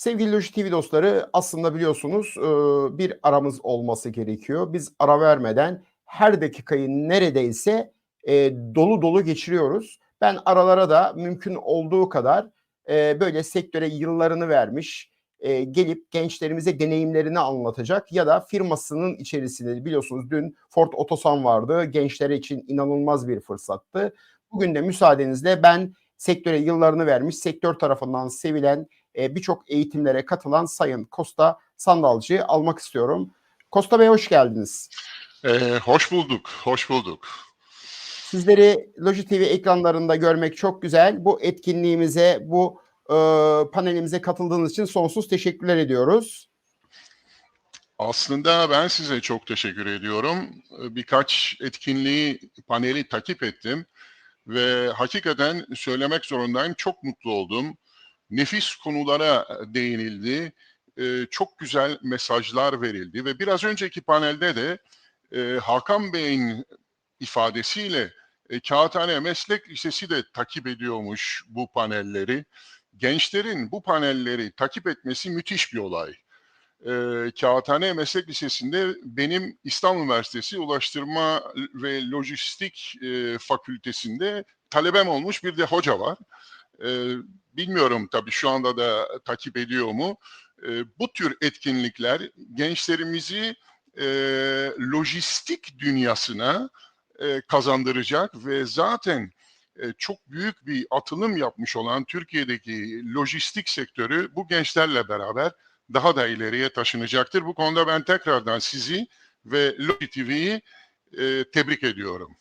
Sevgili Loji TV dostları aslında biliyorsunuz e, bir aramız olması gerekiyor. Biz ara vermeden her dakikayı neredeyse e, dolu dolu geçiriyoruz. Ben aralara da mümkün olduğu kadar e, böyle sektöre yıllarını vermiş, gelip gençlerimize deneyimlerini anlatacak ya da firmasının içerisinde biliyorsunuz dün Ford Otosan vardı. Gençlere için inanılmaz bir fırsattı. Bugün de müsaadenizle ben sektöre yıllarını vermiş, sektör tarafından sevilen e, birçok eğitimlere katılan Sayın Kosta Sandalcı'yı almak istiyorum. Kosta Bey hoş geldiniz. Ee, hoş bulduk, hoş bulduk. Sizleri Loji TV ekranlarında görmek çok güzel. Bu etkinliğimize, bu e, panelimize katıldığınız için sonsuz teşekkürler ediyoruz. Aslında ben size çok teşekkür ediyorum. Birkaç etkinliği, paneli takip ettim ve hakikaten söylemek zorundayım. Çok mutlu oldum. Nefis konulara değinildi. Ee, çok güzel mesajlar verildi ve biraz önceki panelde de e, Hakan Bey'in ifadesiyle e, Kağıthane Meslek Lisesi de takip ediyormuş bu panelleri. Gençlerin bu panelleri takip etmesi müthiş bir olay. E, Kağıthane Meslek Lisesi'nde benim İstanbul Üniversitesi Ulaştırma ve Lojistik e, Fakültesinde talebem olmuş bir de hoca var. E, bilmiyorum tabii şu anda da takip ediyor mu. E, bu tür etkinlikler gençlerimizi e, lojistik dünyasına e, kazandıracak ve zaten e, çok büyük bir atılım yapmış olan Türkiye'deki lojistik sektörü bu gençlerle beraber daha da ileriye taşınacaktır. Bu konuda ben tekrardan sizi ve Logi TV'yi e, tebrik ediyorum.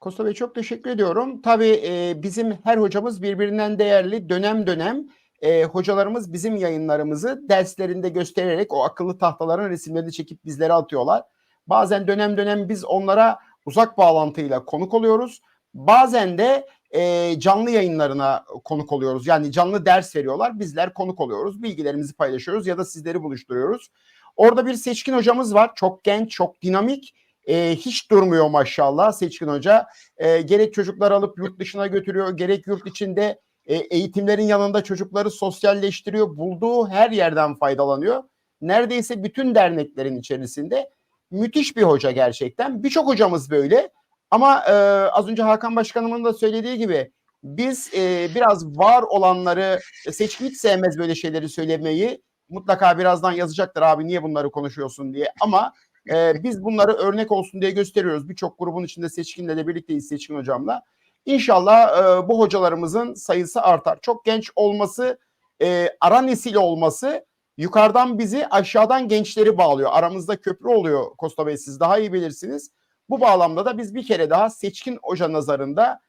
Kosta Bey çok teşekkür ediyorum. Tabii e, bizim her hocamız birbirinden değerli dönem dönem e, hocalarımız bizim yayınlarımızı derslerinde göstererek o akıllı tahtaların resimlerini çekip bizlere atıyorlar. Bazen dönem dönem biz onlara uzak bağlantıyla konuk oluyoruz. Bazen de e, canlı yayınlarına konuk oluyoruz. Yani canlı ders veriyorlar. Bizler konuk oluyoruz. Bilgilerimizi paylaşıyoruz ya da sizleri buluşturuyoruz. Orada bir seçkin hocamız var. Çok genç, çok dinamik. E, hiç durmuyor maşallah Seçkin Hoca. E, gerek çocuklar alıp yurt dışına götürüyor, gerek yurt içinde e, eğitimlerin yanında çocukları sosyalleştiriyor. Bulduğu her yerden faydalanıyor. Neredeyse bütün derneklerin içerisinde müthiş bir hoca gerçekten. Birçok hocamız böyle. Ama e, az önce Hakan Başkanımın da söylediği gibi biz e, biraz var olanları seçkin hiç sevmez böyle şeyleri söylemeyi. Mutlaka birazdan yazacaktır abi niye bunları konuşuyorsun diye. Ama e, biz bunları örnek olsun diye gösteriyoruz. Birçok grubun içinde seçkinle de birlikteyiz seçkin hocamla. İnşallah e, bu hocalarımızın sayısı artar. Çok genç olması, e, ara nesil olması yukarıdan bizi aşağıdan gençleri bağlıyor. Aramızda köprü oluyor Kosta Bey siz daha iyi bilirsiniz. Bu bağlamda da biz bir kere daha seçkin hoca nazarında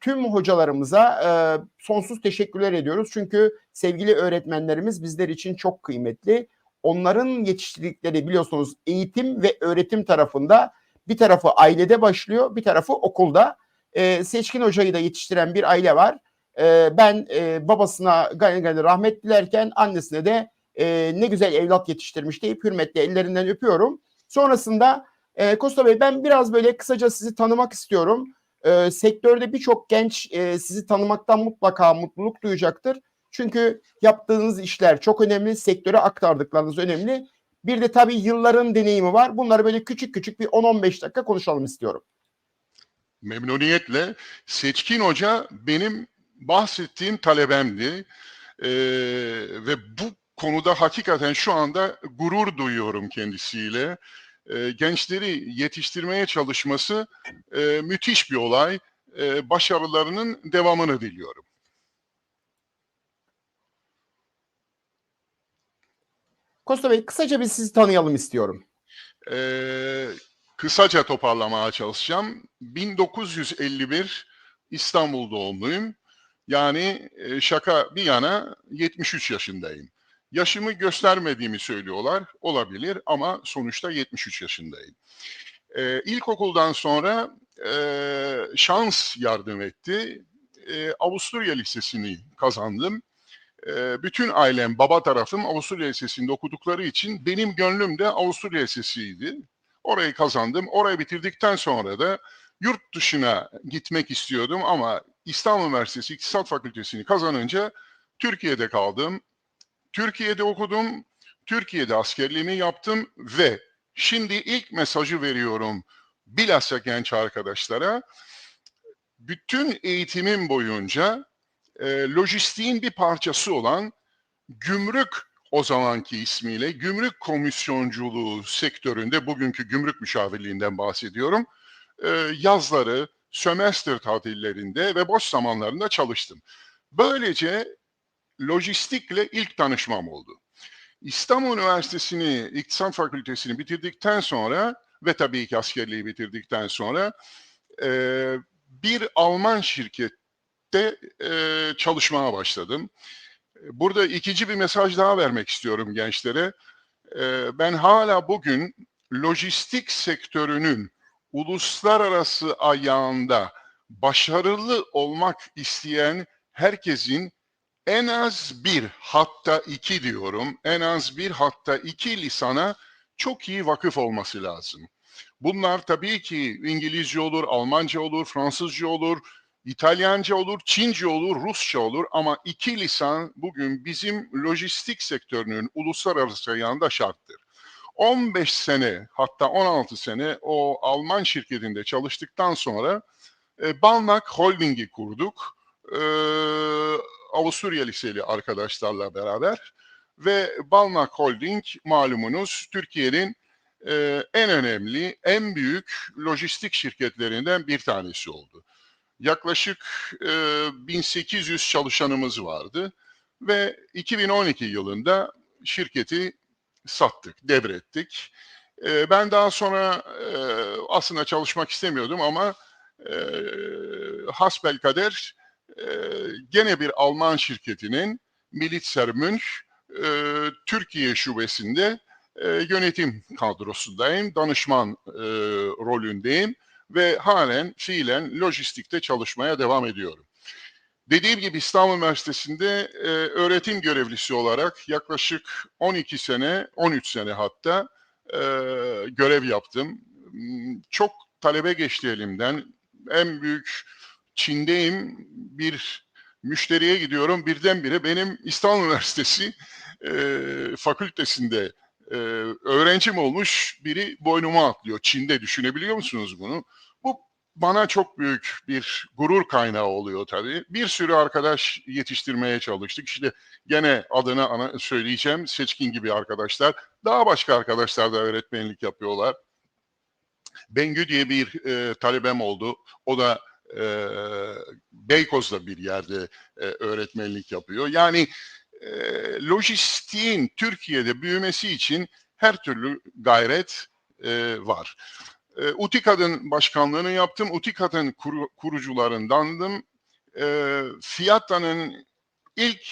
tüm hocalarımıza e, sonsuz teşekkürler ediyoruz. Çünkü sevgili öğretmenlerimiz bizler için çok kıymetli. Onların yetiştirdikleri biliyorsunuz eğitim ve öğretim tarafında bir tarafı ailede başlıyor, bir tarafı okulda. E, Seçkin Hoca'yı da yetiştiren bir aile var. E, ben e, babasına gani gani rahmet dilerken annesine de e, ne güzel evlat yetiştirmiş deyip hürmetle ellerinden öpüyorum. Sonrasında e, Kosta Bey ben biraz böyle kısaca sizi tanımak istiyorum. E, sektörde birçok genç e, sizi tanımaktan mutlaka mutluluk duyacaktır. Çünkü yaptığınız işler çok önemli, sektöre aktardıklarınız önemli. Bir de tabii yılların deneyimi var. Bunları böyle küçük küçük bir 10-15 dakika konuşalım istiyorum. Memnuniyetle. Seçkin Hoca benim bahsettiğim talebemdi. Ee, ve bu konuda hakikaten şu anda gurur duyuyorum kendisiyle. Ee, gençleri yetiştirmeye çalışması e, müthiş bir olay. Ee, başarılarının devamını diliyorum. Kosta Bey kısaca bir sizi tanıyalım istiyorum. Ee, kısaca toparlamaya çalışacağım. 1951 İstanbul doğumluyum. Yani e, şaka bir yana 73 yaşındayım. Yaşımı göstermediğimi söylüyorlar. Olabilir ama sonuçta 73 yaşındayım. Ee, ilkokuldan sonra e, şans yardım etti. E, Avusturya Lisesi'ni kazandım. Bütün ailem, baba tarafım Avusturya Lisesi'nde okudukları için benim gönlüm de Avusturya Lisesi'ydi. Orayı kazandım. Orayı bitirdikten sonra da yurt dışına gitmek istiyordum ama İstanbul Üniversitesi İktisat Fakültesini kazanınca Türkiye'de kaldım. Türkiye'de okudum, Türkiye'de askerliğimi yaptım ve şimdi ilk mesajı veriyorum bilhassa genç arkadaşlara. Bütün eğitimim boyunca e, lojistiğin bir parçası olan gümrük o zamanki ismiyle gümrük komisyonculuğu sektöründe bugünkü gümrük müşavirliğinden bahsediyorum. E, yazları, sömestr tatillerinde ve boş zamanlarında çalıştım. Böylece lojistikle ilk tanışmam oldu. İstanbul Üniversitesi'ni, İktisat Fakültesini bitirdikten sonra ve tabii ki askerliği bitirdikten sonra e, bir Alman şirkette e, çalışmaya başladım. Burada ikinci bir mesaj daha vermek istiyorum gençlere. E, ben hala bugün lojistik sektörünün uluslararası ayağında başarılı olmak isteyen herkesin en az bir hatta iki diyorum en az bir hatta iki lisana çok iyi vakıf olması lazım. Bunlar tabii ki İngilizce olur, Almanca olur, Fransızca olur, İtalyanca olur, Çince olur, Rusça olur ama iki lisan bugün bizim lojistik sektörünün uluslararası ayağında şarttır. 15 sene hatta 16 sene o Alman şirketinde çalıştıktan sonra e, Balnak Holding'i kurduk. E, Avusturya Liseli arkadaşlarla beraber ve Balnak Holding malumunuz Türkiye'nin e, en önemli, en büyük lojistik şirketlerinden bir tanesi oldu. Yaklaşık e, 1800 çalışanımız vardı ve 2012 yılında şirketi sattık, devrettik. E, ben daha sonra e, aslında çalışmak istemiyordum ama e, hasbelkader e, gene bir Alman şirketinin Militser Münch e, Türkiye şubesinde e, yönetim kadrosundayım, danışman e, rolündeyim ve halen fiilen lojistikte çalışmaya devam ediyorum. Dediğim gibi İstanbul Üniversitesi'nde e, öğretim görevlisi olarak yaklaşık 12 sene, 13 sene hatta e, görev yaptım. Çok talebe geçti elimden. En büyük Çin'deyim. Bir müşteriye gidiyorum. Birdenbire benim İstanbul Üniversitesi e, fakültesinde e, öğrencim olmuş biri boynuma atlıyor. Çin'de düşünebiliyor musunuz bunu? Bu bana çok büyük bir gurur kaynağı oluyor tabii. Bir sürü arkadaş yetiştirmeye çalıştık. İşte gene adını ana söyleyeceğim. Seçkin gibi arkadaşlar. Daha başka arkadaşlar da öğretmenlik yapıyorlar. Bengü diye bir e, talebem oldu. O da e, Beykoz'da bir yerde e, öğretmenlik yapıyor. Yani e, lojistiğin Türkiye'de büyümesi için her türlü gayret e, var. E, UTİKAD'ın başkanlığını yaptım. UTİKAD'ın kur, kurucularındandım. E, FİAT'ın ilk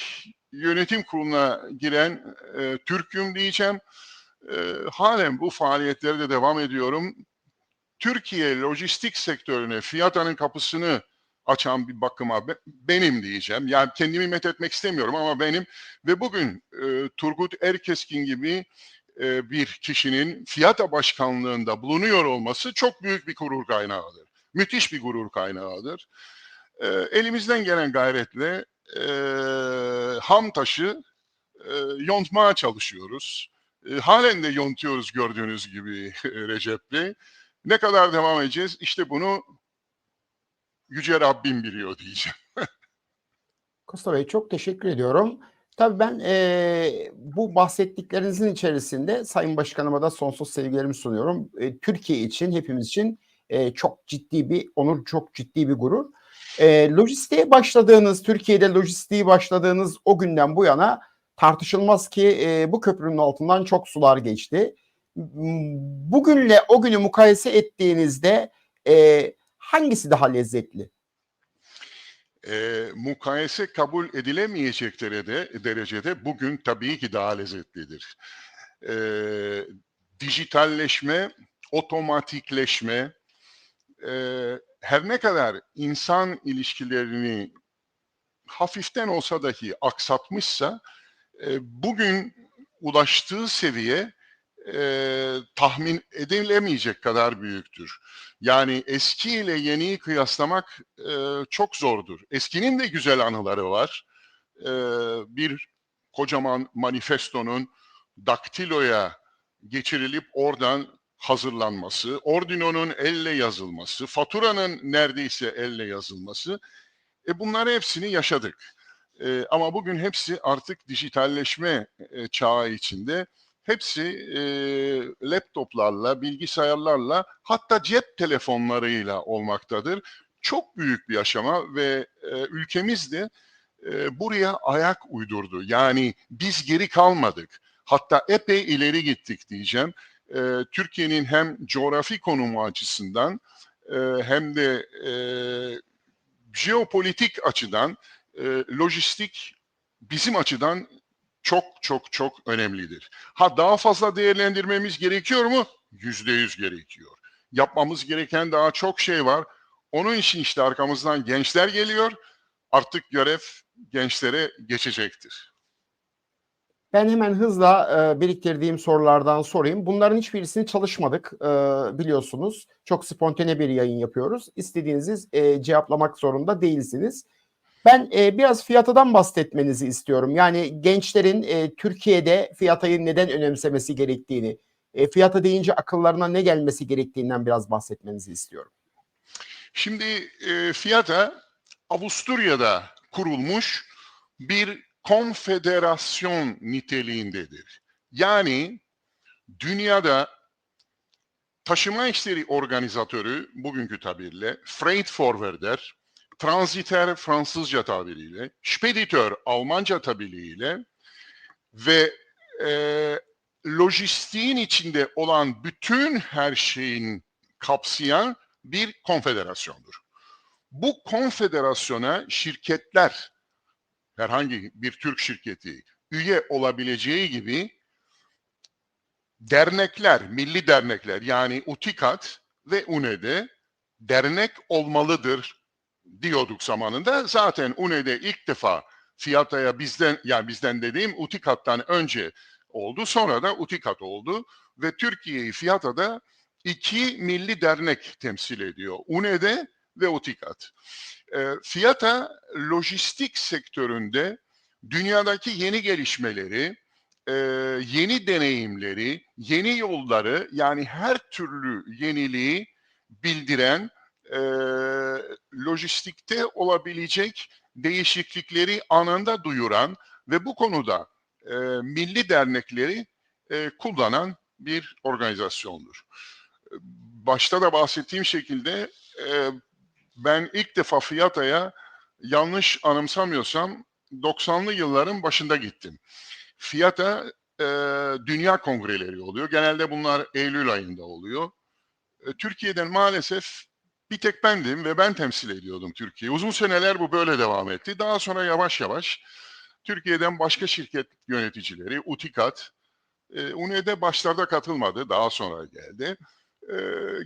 yönetim kuruluna giren e, Türk'üm diyeceğim. E, halen bu faaliyetlerde devam ediyorum. Türkiye lojistik sektörüne FİAT'ın kapısını açan bir bakıma benim diyeceğim. Yani kendimi met etmek istemiyorum ama benim ve bugün e, Turgut Erkeskin gibi e, bir kişinin FİATA başkanlığında bulunuyor olması çok büyük bir gurur kaynağıdır. Müthiş bir gurur kaynağıdır. E, elimizden gelen gayretle e, ham taşı e, yontmaya çalışıyoruz. E, halen de yontuyoruz gördüğünüz gibi Recep Bey. Ne kadar devam edeceğiz? İşte bunu Yüce Rabbim biliyor diyeceğim. Kosta Bey çok teşekkür ediyorum. Tabii ben e, bu bahsettiklerinizin içerisinde Sayın Başkanıma da sonsuz sevgilerimi sunuyorum. E, Türkiye için, hepimiz için e, çok ciddi bir onur, çok ciddi bir gurur. E, lojistiğe başladığınız, Türkiye'de lojistiği başladığınız o günden bu yana tartışılmaz ki e, bu köprünün altından çok sular geçti. Bugünle o günü mukayese ettiğinizde e, hangisi daha lezzetli? E, mukayese kabul edilemeyecek derecede, derecede bugün tabii ki daha lezzetlidir. E, dijitalleşme, otomatikleşme, e, her ne kadar insan ilişkilerini hafiften olsa dahi aksatmışsa, e, bugün ulaştığı seviye e, tahmin edilemeyecek kadar büyüktür. Yani eski ile yeniyi kıyaslamak e, çok zordur. Eskinin de güzel anıları var. E, bir kocaman manifestonun daktiloya geçirilip oradan hazırlanması, ordinonun elle yazılması, faturanın neredeyse elle yazılması, e bunları hepsini yaşadık. E, ama bugün hepsi artık dijitalleşme e, çağı içinde. Hepsi e, laptoplarla, bilgisayarlarla, hatta cep telefonlarıyla olmaktadır. Çok büyük bir aşama ve e, ülkemiz de e, buraya ayak uydurdu. Yani biz geri kalmadık. Hatta epey ileri gittik diyeceğim. E, Türkiye'nin hem coğrafi konumu açısından e, hem de e, jeopolitik açıdan, e, lojistik bizim açıdan çok çok çok önemlidir. Ha daha fazla değerlendirmemiz gerekiyor mu? Yüzde yüz gerekiyor. Yapmamız gereken daha çok şey var. Onun için işte arkamızdan gençler geliyor. Artık görev gençlere geçecektir. Ben hemen hızla e, biriktirdiğim sorulardan sorayım. Bunların hiçbirisini çalışmadık e, biliyorsunuz. Çok spontane bir yayın yapıyoruz. İstediğinizi e, cevaplamak zorunda değilsiniz. Ben e, biraz fiyatıdan bahsetmenizi istiyorum. Yani gençlerin e, Türkiye'de fiyatayı neden önemsemesi gerektiğini, e, fiyata deyince akıllarına ne gelmesi gerektiğinden biraz bahsetmenizi istiyorum. Şimdi e, Fiyata Avusturya'da kurulmuş bir konfederasyon niteliğindedir. Yani dünyada taşıma işleri organizatörü bugünkü tabirle freight forwarder, transiter Fransızca tabiriyle, speditör Almanca tabiriyle ve e, lojistiğin içinde olan bütün her şeyin kapsayan bir konfederasyondur. Bu konfederasyona şirketler, herhangi bir Türk şirketi üye olabileceği gibi dernekler, milli dernekler yani UTİKAT ve UNED'e dernek olmalıdır diyorduk zamanında. Zaten UNED'e ilk defa Fiyata'ya bizden, yani bizden dediğim UTİKAT'tan önce oldu. Sonra da UTİKAT oldu ve Türkiye'yi Fiyata'da iki milli dernek temsil ediyor. UNED'e ve UTİKAT. E, Fiyata lojistik sektöründe dünyadaki yeni gelişmeleri, e, yeni deneyimleri, yeni yolları yani her türlü yeniliği bildiren e, lojistikte olabilecek değişiklikleri anında duyuran ve bu konuda e, milli dernekleri e, kullanan bir organizasyondur. Başta da bahsettiğim şekilde e, ben ilk defa Fiyata'ya yanlış anımsamıyorsam 90'lı yılların başında gittim. Fiyata e, dünya kongreleri oluyor. Genelde bunlar Eylül ayında oluyor. E, Türkiye'den maalesef bir tek bendim ve ben temsil ediyordum Türkiye'yi. Uzun seneler bu böyle devam etti. Daha sonra yavaş yavaş Türkiye'den başka şirket yöneticileri, UTİKAT, e, UNED'e başlarda katılmadı, daha sonra geldi. E,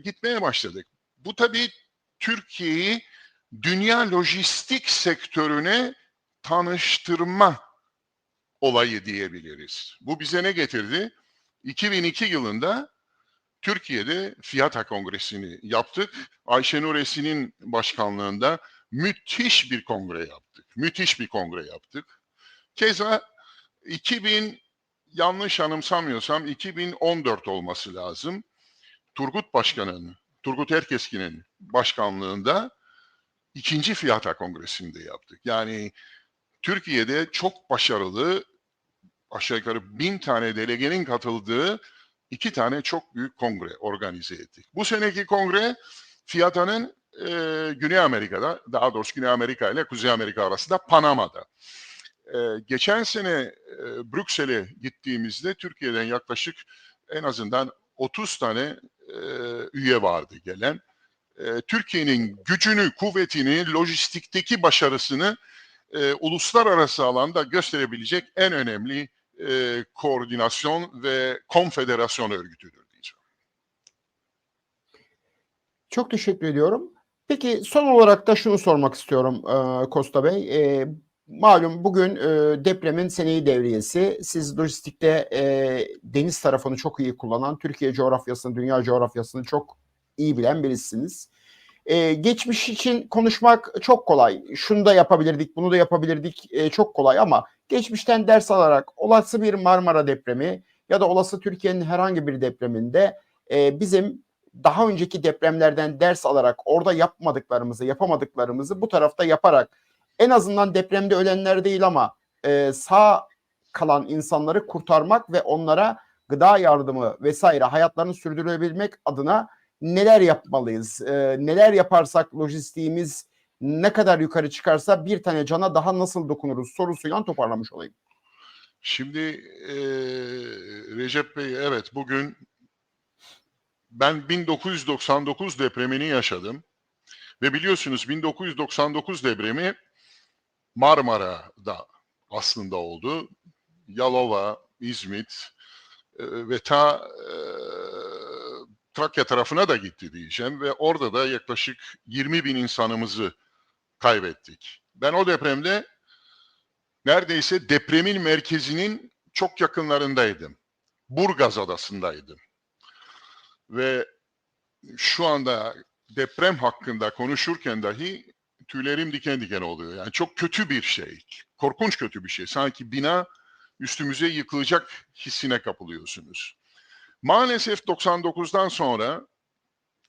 gitmeye başladık. Bu tabii Türkiye'yi dünya lojistik sektörüne tanıştırma olayı diyebiliriz. Bu bize ne getirdi? 2002 yılında Türkiye'de Fiyata Kongresi'ni yaptık. Ayşenur Esin'in başkanlığında müthiş bir kongre yaptık. Müthiş bir kongre yaptık. Keza 2000 yanlış anımsamıyorsam 2014 olması lazım. Turgut Başkan'ın, Turgut Erkeskin'in başkanlığında ikinci Fiyata Kongresi'nde yaptık. Yani Türkiye'de çok başarılı aşağı yukarı bin tane delegenin katıldığı iki tane çok büyük kongre organize ettik. Bu seneki kongre Fiyata'nın e, Güney Amerika'da, daha doğrusu Güney Amerika ile Kuzey Amerika arasında Panama'da. E, geçen sene e, Brüksel'e gittiğimizde Türkiye'den yaklaşık en azından 30 tane e, üye vardı gelen. E, Türkiye'nin gücünü, kuvvetini, lojistikteki başarısını e, uluslararası alanda gösterebilecek en önemli e, koordinasyon ve konfederasyon örgütüdür diyeceğim. Çok teşekkür ediyorum. Peki son olarak da şunu sormak istiyorum e, Costa Bey. E, malum bugün e, depremin seneyi devriyesi. Siz lojistikte e, deniz tarafını çok iyi kullanan, Türkiye coğrafyasını, dünya coğrafyasını çok iyi bilen birisiniz. E, geçmiş için konuşmak çok kolay. Şunu da yapabilirdik, bunu da yapabilirdik e, çok kolay ama geçmişten ders alarak olası bir Marmara depremi ya da olası Türkiye'nin herhangi bir depreminde e, bizim daha önceki depremlerden ders alarak orada yapmadıklarımızı, yapamadıklarımızı bu tarafta yaparak en azından depremde ölenler değil ama e, sağ kalan insanları kurtarmak ve onlara gıda yardımı vesaire hayatlarını sürdürebilmek adına neler yapmalıyız? E, neler yaparsak lojistiğimiz ne kadar yukarı çıkarsa bir tane cana daha nasıl dokunuruz sorusuyla toparlamış olayım. Şimdi e, Recep Bey evet bugün ben 1999 depremini yaşadım. Ve biliyorsunuz 1999 depremi Marmara'da aslında oldu. Yalova, İzmit ve ta e, Trakya tarafına da gitti diyeceğim. Ve orada da yaklaşık 20 bin insanımızı kaybettik. Ben o depremde neredeyse depremin merkezinin çok yakınlarındaydım. Burgaz adasındaydım. Ve şu anda deprem hakkında konuşurken dahi tüylerim diken diken oluyor. Yani çok kötü bir şey. Korkunç kötü bir şey. Sanki bina üstümüze yıkılacak hissine kapılıyorsunuz. Maalesef 99'dan sonra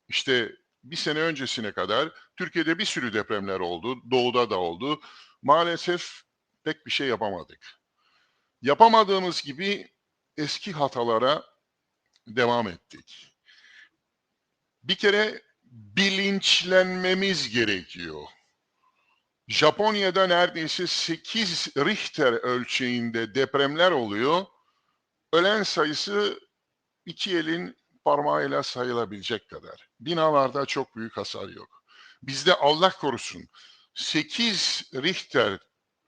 işte bir sene öncesine kadar Türkiye'de bir sürü depremler oldu. Doğuda da oldu. Maalesef pek bir şey yapamadık. Yapamadığımız gibi eski hatalara devam ettik. Bir kere bilinçlenmemiz gerekiyor. Japonya'da neredeyse 8 Richter ölçeğinde depremler oluyor. Ölen sayısı iki elin parmağıyla sayılabilecek kadar. Binalarda çok büyük hasar yok. Bizde Allah korusun 8 Richter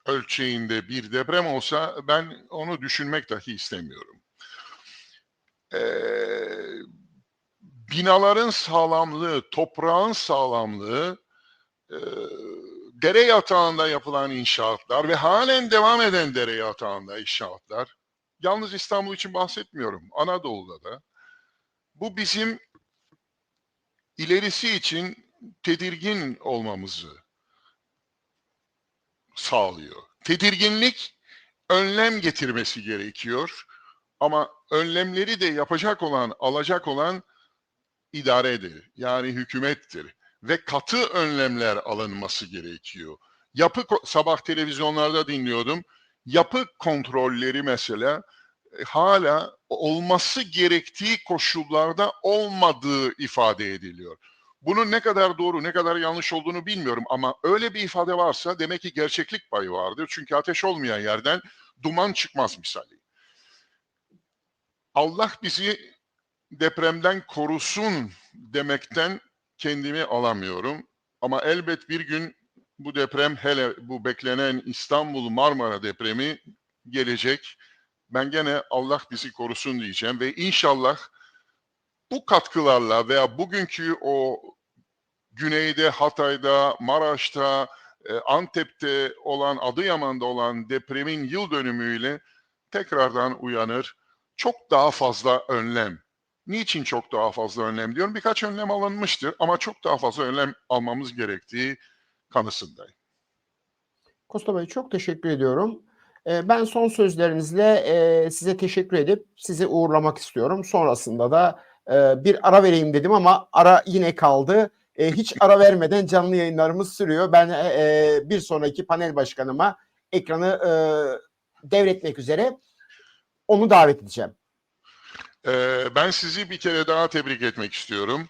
ölçeğinde bir deprem olsa ben onu düşünmek dahi istemiyorum. Ee, binaların sağlamlığı, toprağın sağlamlığı, e, dere yatağında yapılan inşaatlar ve halen devam eden dere yatağında inşaatlar, yalnız İstanbul için bahsetmiyorum, Anadolu'da da, bu bizim ilerisi için tedirgin olmamızı sağlıyor. Tedirginlik önlem getirmesi gerekiyor ama önlemleri de yapacak olan, alacak olan idaredir. Yani hükümettir ve katı önlemler alınması gerekiyor. Yapı sabah televizyonlarda dinliyordum. Yapı kontrolleri mesela hala olması gerektiği koşullarda olmadığı ifade ediliyor. Bunun ne kadar doğru, ne kadar yanlış olduğunu bilmiyorum ama öyle bir ifade varsa demek ki gerçeklik payı vardır. Çünkü ateş olmayan yerden duman çıkmaz misali. Allah bizi depremden korusun demekten kendimi alamıyorum. Ama elbet bir gün bu deprem hele bu beklenen İstanbul Marmara depremi gelecek. Ben gene Allah bizi korusun diyeceğim ve inşallah bu katkılarla veya bugünkü o güneyde, Hatay'da, Maraş'ta, e, Antep'te olan, Adıyaman'da olan depremin yıl dönümüyle tekrardan uyanır. Çok daha fazla önlem. Niçin çok daha fazla önlem diyorum? Birkaç önlem alınmıştır ama çok daha fazla önlem almamız gerektiği kanısındayım. Kosta Bey çok teşekkür ediyorum. Ee, Ben son sözlerinizle e, size teşekkür edip sizi uğurlamak istiyorum. Sonrasında da e, bir ara vereyim dedim ama ara yine kaldı. E, Hiç ara vermeden canlı yayınlarımız sürüyor. Ben bir sonraki panel başkanıma ekranı devretmek üzere onu davet edeceğim. Ee, ben sizi bir kere daha tebrik etmek istiyorum.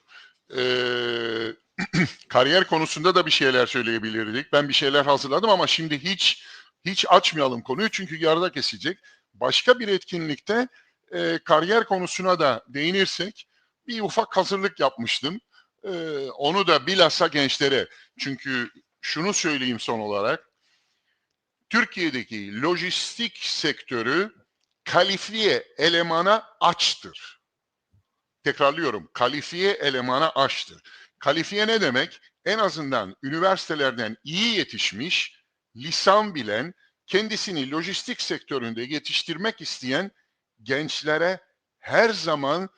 Ee, kariyer konusunda da bir şeyler söyleyebilirdik. Ben bir şeyler hazırladım ama şimdi hiç hiç açmayalım konuyu çünkü yarıda kesecek. Başka bir etkinlikte e, kariyer konusuna da değinirsek bir ufak hazırlık yapmıştım. Ee, onu da bilhassa gençlere. Çünkü şunu söyleyeyim son olarak. Türkiye'deki lojistik sektörü kalifiye elemana açtır. Tekrarlıyorum, kalifiye elemana açtır. Kalifiye ne demek? En azından üniversitelerden iyi yetişmiş, lisan bilen, kendisini lojistik sektöründe yetiştirmek isteyen gençlere her zaman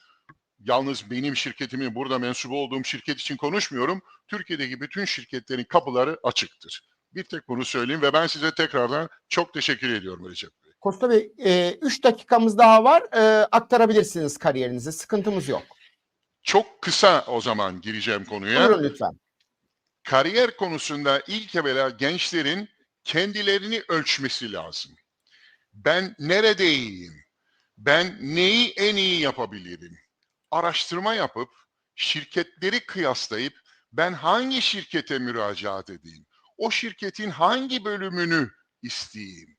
yalnız benim şirketimin burada mensup olduğum şirket için konuşmuyorum. Türkiye'deki bütün şirketlerin kapıları açıktır. Bir tek bunu söyleyeyim ve ben size tekrardan çok teşekkür ediyorum Recep Bey. Kosta Bey 3 dakikamız daha var. E, aktarabilirsiniz kariyerinizi. Sıkıntımız yok. Çok kısa o zaman gireceğim konuya. Buyurun lütfen. Kariyer konusunda ilk evvela gençlerin kendilerini ölçmesi lazım. Ben nerede iyiyim? Ben neyi en iyi yapabilirim? Araştırma yapıp şirketleri kıyaslayıp ben hangi şirkete müracaat edeyim? O şirketin hangi bölümünü isteyeyim?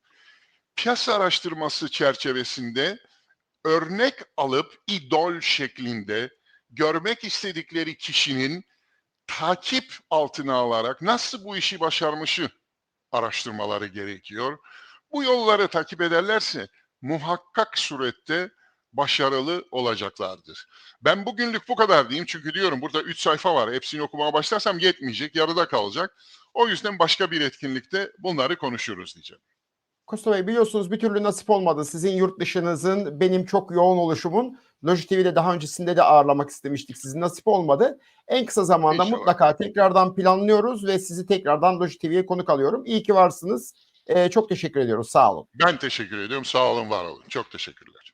Piyasa araştırması çerçevesinde örnek alıp idol şeklinde görmek istedikleri kişinin takip altına alarak nasıl bu işi başarmışı araştırmaları gerekiyor. Bu yolları takip ederlerse muhakkak surette başarılı olacaklardır. Ben bugünlük bu kadar diyeyim çünkü diyorum burada 3 sayfa var. Hepsini okumaya başlarsam yetmeyecek, yarıda kalacak. O yüzden başka bir etkinlikte bunları konuşuruz diyeceğim. Kosta Bey biliyorsunuz bir türlü nasip olmadı. Sizin yurt dışınızın, benim çok yoğun oluşumun Loji TV'de daha öncesinde de ağırlamak istemiştik. Sizin nasip olmadı. En kısa zamanda İnşallah. mutlaka tekrardan planlıyoruz ve sizi tekrardan Loji TV'ye konuk alıyorum. İyi ki varsınız. Ee, çok teşekkür ediyoruz. Sağ olun. Ben teşekkür ediyorum. Sağ olun, var olun. Çok teşekkürler.